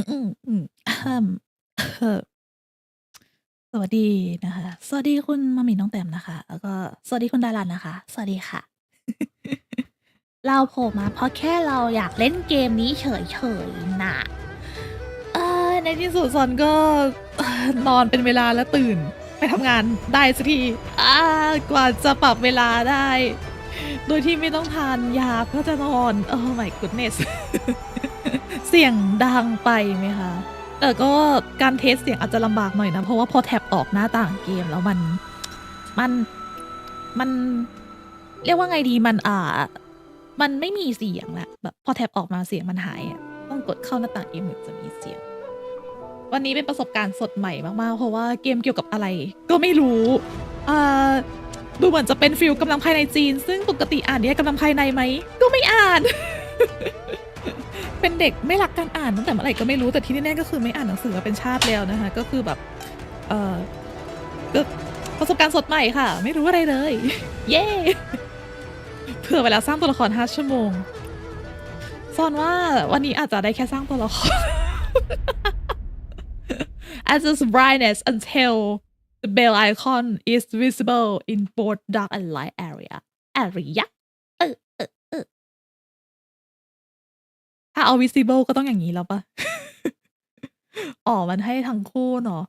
มอืมอืมอะเฮิมสวัสดีนะคะ สวัสดีคุณมามิน้องแต้มนะคะ แล้วก็สวัสดีคุณดารันนะคะ สวัสดีค่ะ เราโผล่มาเพราะแค่เราอยากเล่นเกมนี้เฉยๆนะเออในที่สุดซอนก็นอนเป็นเวลาแล้วตื่น ไปทำงานได้สักทีอ่ากว่าจะปรับเวลาได้ โดยที่ไม่ต้องทานยาเพื่อจะนอน โอ้ my goodness เสียงดังไปไหมคะ แต่ก็การเทสเสียงอาจจะลำบากหน่อยนะ เพราะว่าพอแท็บออกหน้าต่างเกมแล้วมัน มันมันเรียกว่าไงดีมันอ่า มันไม่มีเสียงละแบบพอแท็บออกมาเสียงมันหายอะต้องกดเข้าหน้าต่างเกมถึงจะมีเสียง วันนี้เป็นประสบการณ์สดใหม่มากๆ เพราะว่าเกมเกี่ยวกับอะไร ก็ไม่รู้อ่าดูเหมือนจะเป็นฟิลกำลังภายในจีน ซึ่งปกติอ่านเนี่ยกำลังภายในไหม ก็ไม่อ่าน เป็นเด็กไม่รักการอ่านตั้งแต่เมื่อไหร่ก็ไม่รู้แต่ที่แน่ๆก็คือไม่อ่านหนังสือมาเป็นชาติแล้วนะคะ ก็คือแบบเออก็ประสบการณ์สดใหม่ค่ะ ไม่รู้อะไรเลย เย้เผื่อเวลาสร้างตัวละครห้าชั่วโมงซอนว่าวันนี้อาจจะได้แค่สร้างตัวละคร adjust brightness until the bell icon is visible in both dark and light area area เออเออ ถ้าเอา visible ก็ต้องอย่างนี้แล้วปะอ๋อ มันให้ทั้งคู่เนาะ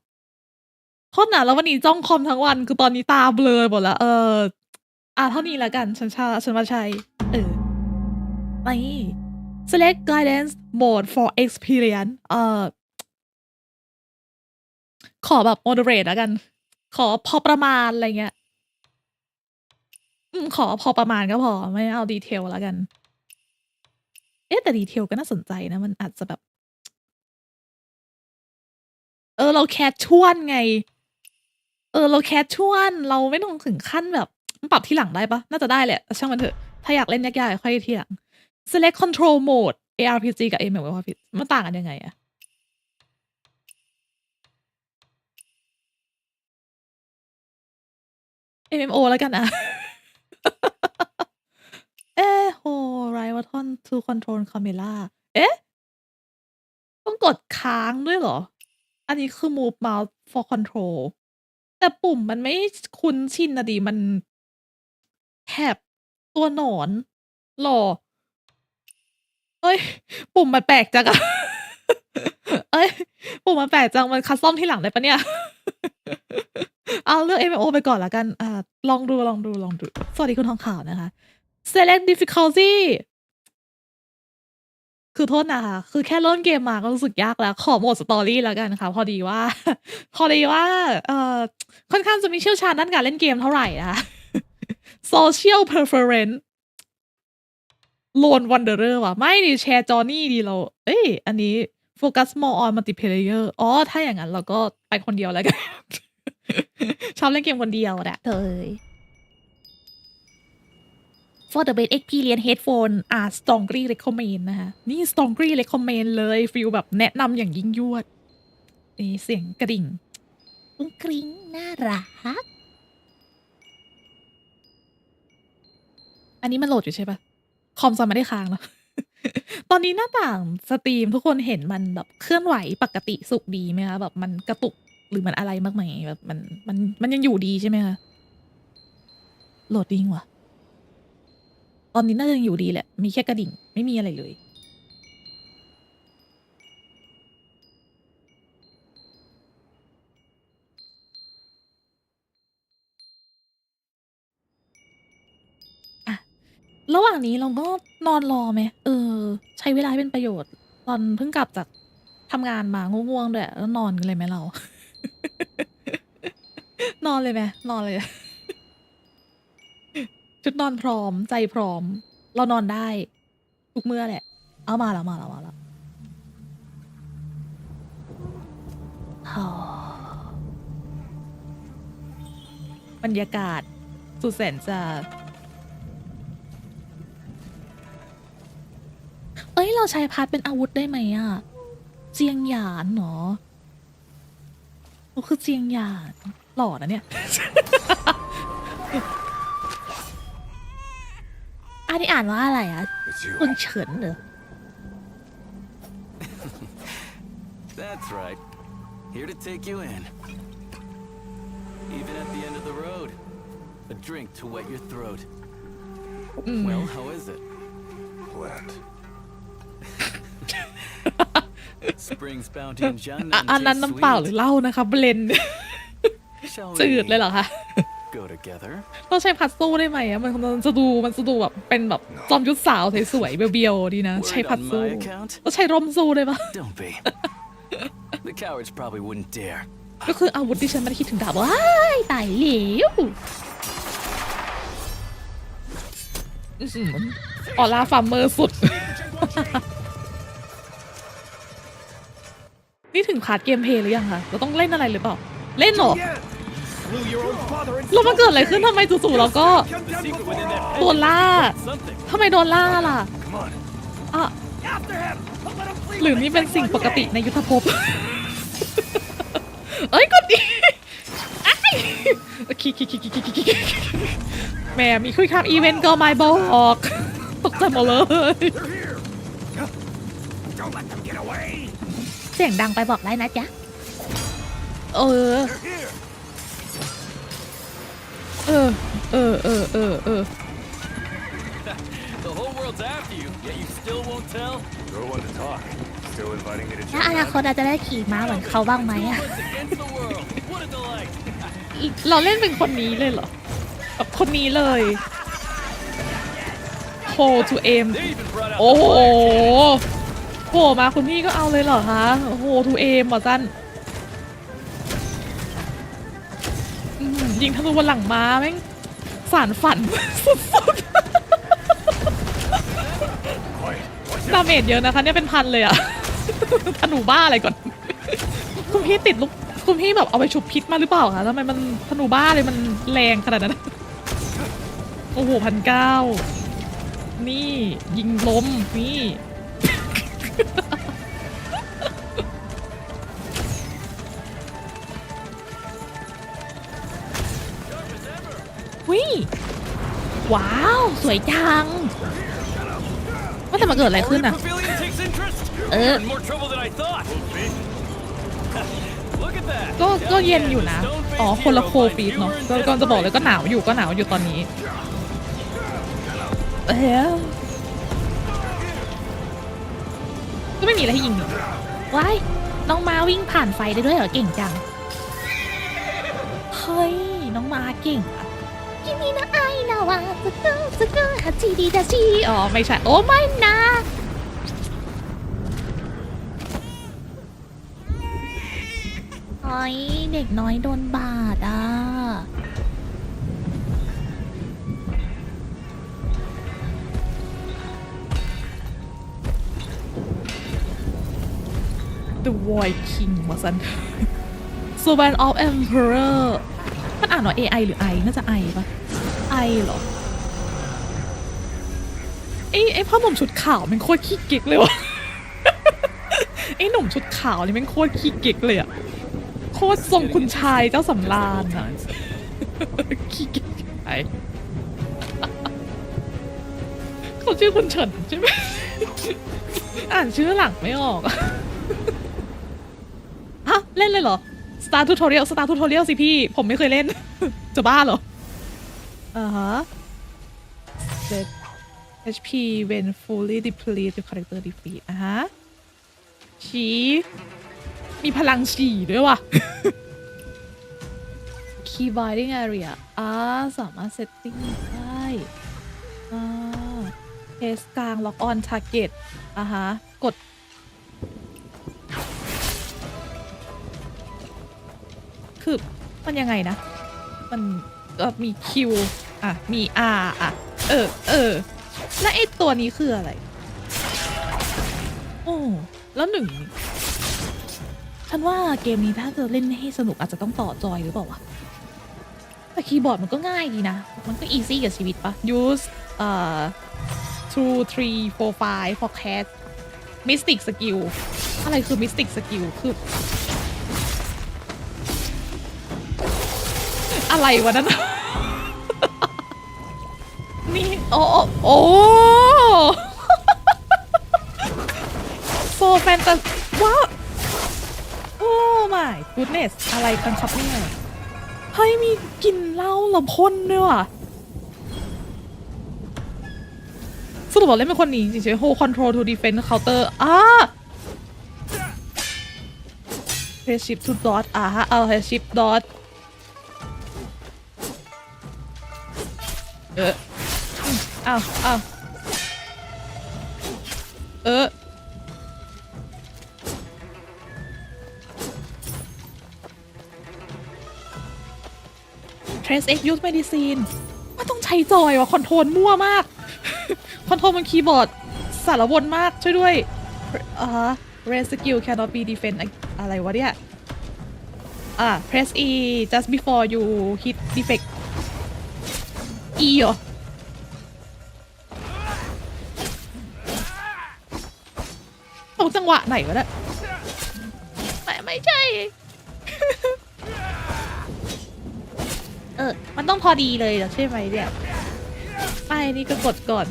โทษนะแล้ววันนี้จ้องคอมทั้งวัน คือตอนนี้ตาเบลอหมดล้วเออ อะเท่านี้แล้วกัน ฉันชาฉันว่าใช่เออไป select guidance mode for experience เอ่อ ขอแบบ moderate แล้วกัน ขอพอประมาณอะไรเงี้ย อืม ขอพอประมาณก็พอ ไม่เอาดีเทลแล้วกัน เอ๊ะแต่ดีเทลก็น่าสนใจนะ มันอาจจะแบบ เออ เราแคชชวลไง เออ เราแคชชวลเราไม่ต้องถึงขั้นแบบปรับที่หลังได้ปะน่าจะได้แหละ ช่างมันเถอะ ถ้าอยากเล่นยากๆ ค่อยทีหลัง select control mode ARPG กับ MMORPG มันต่างกันยังไงอะ MMO แล้วกันอะเอ๊ะ Right button to control camera เอ๊ะ ต้องกดค้างด้วยเหรอ อันนี้คือ move mouse for control แต่ปุ่มมันไม่คุ้นชินนะดิมันแทบตัวหนอนเหรอเฮ้ย ปุ่มมันแปลกจังอะเอ้ย ปุ่มมันแปลกจัง มันคัสตอมที่หลังได้ปะเนี่ย เอาเลือก MMO ไปก่อนล้วกัน อ่า ลองดู ลองดู ลองดู สวัสดีคุณทองข่าวนะคะ select difficulty คือโทษนะคะ คือแค่เริ่มเกมมาก็รู้สึกยากแล้ว ขอโหมด story แล้วกันค่ะ พอดีว่า พอดีว่า เอ่อ ค่อนข้างจะมีเชี่ยวชาญด้านการเล่นเกมเท่าไหร่นะคะ social preference lone wanderer ว่ะ ไม่ดิแชร์จอนี่ดีเรา เอ้ย อันนี้โฟกัส more on multiplayer อ๋อ ถ้าอย่างนั้นเราก็ไปคนเดียวแล้วกัน ชอบเล่นเกมคนเดียวแหละเธอ for the best experience headphone are strongly recommend นะคะนี่ strongly recommend เลยฟิลแบบแนะนำอย่างยิ่งยวด นี่เสียงกระดิ่งกุ้งกริ้งน่ารัก อันนี้มันโหลดอยู่ใช่ปะคอมซอนไม่ได้ค้างเนอะตอนนี้หน้าต่างสตรีมทุกคนเห็นมันแบบเคลื่อนไหวปกติสุขดีไหมคะแบบมันกระตุกหรือมันอะไรมากไหมแบบมันมันมันยังอยู่ดีใช่ไหมคะ โหลดดิ้งว่ะ ตอนนี้น่าจะยังอยู่ดีแหละ มีแค่กระดิ่ง ไม่มีอะไรเลยอะระหว่างนี้เราก็นอนรอไหม เออ ใช้เวลาให้เป็นประโยชน์ ตอนเพิ่งกลับจากทำงานมาง่วงๆด้วย แล้วนอนกันเลยไหมเรา นอนเลยไหมนอนเลย ชุดนอนพร้อมใจพร้อม เรานอนได้ ทุกเมื่อแหละ เอามาแล้วมาแล้วมาแล้วฮ่าบรรยากาศ สุดแสนจะเอ้ย เราใช้พัดเป็นอาวุธได้ไหมอะเจียงหยานเหรอโอ้คือเจียงหยานหล่อนะเนี่ย อันนี้อ่านว่าอะไรอะ It's you. คุณเฉินเหรอ That's right. Here to take you in. Even at the end of the road. A drink to wet your throat. Well, how is it? Wet. Spring's bounty and อะ Jiangnan อันนั้น taste น้ำเปล่าหรือ sweet. เหล้านะคะเบลน Shall จืดเลย we เหรอคะ go together? เราใช้พัดสู้ได้ไหมอะมันมันจะดูมันจะดูแบบเป็นแบบจอมยุทธสาวสวยๆเบียวๆดีนะ ใช้ Word พัด on สู้ my account? เราใช้ร่มสู้ได้ปะ Don't be. the cowards probably wouldn't dare. ก็คืออาวุธที่ฉันไม่ได้คิดถึงดาบว้ายตายเหลวอื้อหือออร่าฟาร์มเมอร์สุด นี่ถึงพาร์ทเกมเพลย์หรือยังคะ เราต้องเล่นอะไรหรือเปล่า เล่นเหรอ แล้วมันเกิดอะไรขึ้นทำไมจู่ๆเราก็โดนล่าทำไมโดนล่าล่ะอะหรือนี่เป็นสิ่งปกติในยุทธภพ เอ้ยกดดิไอ้ยคิกคิกคิกคิกคิกแหมมีคุยคำอีเวนต์ก็ไม่บอก ตกใจหมดเลยเสียงดังไปบอกได้นะจ๊ะ เออ ออ เออ เออ เออ เออ The whole world's after you, yet you still won't tell? You're one to talk. Still inviting me to แล้ว check อนาคตเราจะได้ขี่ม้าเหมือนเขาบ้างไหมอะ What's against the world? What a delight! เราเล่นเป็นคนนี้เลยเหรอแบบคนนี้เลย Hold to aim They even brought out โอ้ the โห fire. โผล่มาคุณพี่ก็เอาเลยเหรอคะ โอ้โหทูเอมหมอจัน ยิงทะลุบนหลังม้าแม่งสารฝันสุดๆดาเมจเยอะนะคะเนี่ยเป็นพันเลยอะธนูบ้าอะไรก่อน คุณพี่ติดลูกคุณพี่แบบเอาไปฉุบพิษมาหรือเปล่าคะทำไมมันธนูบ้าเลยมันแรงขนาดนั้น โอ้โหพันเก้านี่ ยิงล้มนี่ วิว้าว สวยจังว่าแต่มาเกิดอะไรขึ้นอะ Pavilion takes interest? Uh. You're in more trouble than I thought. Look at that. ก็ก็เย็นอยู่นะ อ๋อ คนละโคฟีดเนาะก็จะบอกเลยก็หนาวอยู่ก็หนาวอยู่ตอนนี้ เอ้ยก็ไม่มีอะไรให้ยิงว้ายน้องมาวิ่งผ่านไฟได้ด้วยเหรอ เก่งจัง เฮ้ย น้องมาเก่ง อะกิมินะไอนะวะสกูสกูฮัจิดีดาชิอ๋อไม่ใช่ โอ้ไม่นะเฮ้ยเด็กน้อยโดนบาดอะ The Void King วะสัน s o v a n of Emperor มันอ่านว่า AI หรือ I น่าจะ I ปะ I เหรอไอ้ไอ้พ่อหนุ่มชุดขาวมันโคตรขี้เก๊กเลยวะไอ้หนุ่มชุดขาวนี่มันโคตรขี้เก๊กเลยอะโคตรทรงคุณชายเจ้าสำราญอะ Times. ขี้เก๊กไอเขาชื่อคุณเฉินใช่ไหมอ่านชื่อหลังไม่ออกอะฮะเล่นเลยเหรอ Star Tutorial Star Tutorial สิพี่ ผมไม่เคยเล่น จะบ้าเหรอ อ่าฮะ Set HP when fully depleted character defeat อะฮะฉีมีพลังฉี่ด้วยว่ะ Key binding area อ่าสามารถ setting ได้อ่าเทสกลาง lock on target อ่าฮะ กดคือมันยังไงนะ มัน ก็มี Q อะ มี R อะ เออ เออ และไอ้ตัวนี้คืออะไร โอ้ แล้วหนึ่ง ฉันว่าเกมนี้ถ้าจะเล่นให้สนุกอาจจะต้องต่อจอยหรือเปล่าวะ แต่คีย์บอร์ดมันก็ง่ายดีนะ มันก็อีซี่กับชีวิตปะ use เอ่อ two three four five forecast mystic skill อะไรคือ mystic skill คือ อะไรวะนั่นนี่โอ้โอ้โอ้โซแฟนตาว้าว my goodness อะไรกันครับเนี่ยเฮ้ยมีกลิ่นเหล้าละพ่นด้วยว่ะสรุปว่าเล่นเป็นคนนี้จริงๆ hold control to defend counter อ่า press shift to dot อ่าฮะเอา press shift dot เอ ออืมอ้าวอ้าวเออ Trace X Use Medicine ว่าต้องใช้จอยว่ะคอนโทรลมั่วมาก คอนโทรลบนคีย์บอร์ดสารวนมากช่วยด้วยอ่า Red skill cannot be defend อะไรวะเนี่ยอ่า press E just before you hit defect E เหรอตรงจังหวะไหนวะเนี่ยไม่ไม่ใช่ เออ มันต้องพอดีเลยเหรอใช่ไหมเนี่ยไปนี่ก็กดก่อน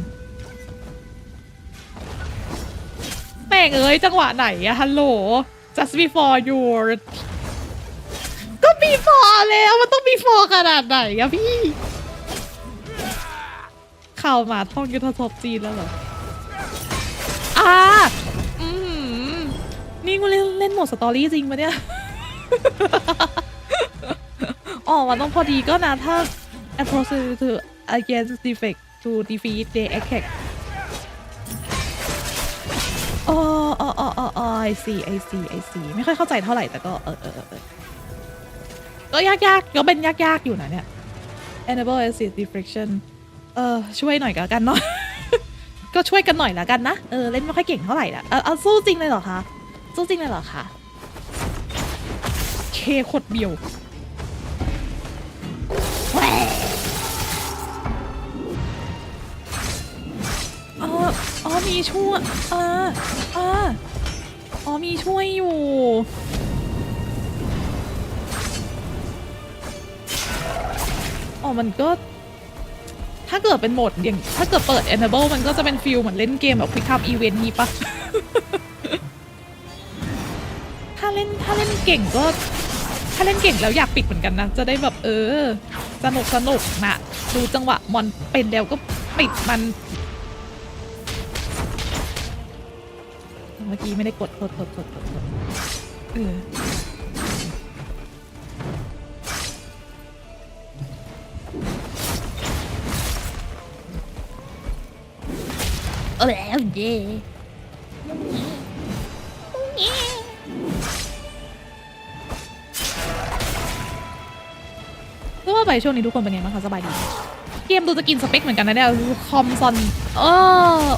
แม่งเอ้ยจังหวะไหนอะฮัลโหล just before your ก็ before แล้วมันต้อง before ขนาดไหนอะพี่ ข้ามาท่องยุทธศพจีนแล้วเหรออ่าอืมนี่กูเล่นเล่นโหมดสตอรี่จริงปะเนี่ย อ๋อ มันต้องพอดีก็นะ ถ้า approach to against defect to defeat the attack อ๋ออ๋ออ๋ออ๋อ I see I see I see ไม่ค่อยเข้าใจเท่าไหร่ แต่ก็เออเออเออเออก็ยากๆก็เป็นยากๆอยู่นะเนี่ย enable assist deflection เออช่วยหน่อยก็แล้วกันเนาะ ก็ช่วยกันหน่อยและกันนะ เออเล่นไม่ค่อยเก่งเท่าไหร่ละเอาเอาสู้จริงเลยเหรอคะ สู้จริงเลยเหรอคะ เคขดเบียวอ๋ออ๋อมีช่วยอ่าอ่าอ๋อมีช่วยอยู่อ๋อมันก็ เกิดเป็นโหมดอย่างถ้าเกิดเปิด enable มันก็จะเป็นฟิลเหมือนเล่นเกมแบบ quick time event นี้ปะ ถ้าเล่นถ้าเล่นเก่งก็ ถ้าเล่นเก่งแล้วอยากปิดเหมือนกันนะ จะได้แบบเออ สนุกสนุกนะดูจังหวะมอนเป็นแล้วก็ปิดมัน เมื่อกี้ไม่ได้กดกดกดกดกดกดเออ โอ้แล้วเย่ก็ว่าไปช่วงนี้ทุกคนเป็นไงบ้างคะสบายดี เกมดูจะกินสเปคเหมือนกันนะเนี่ยคอมซอนเออ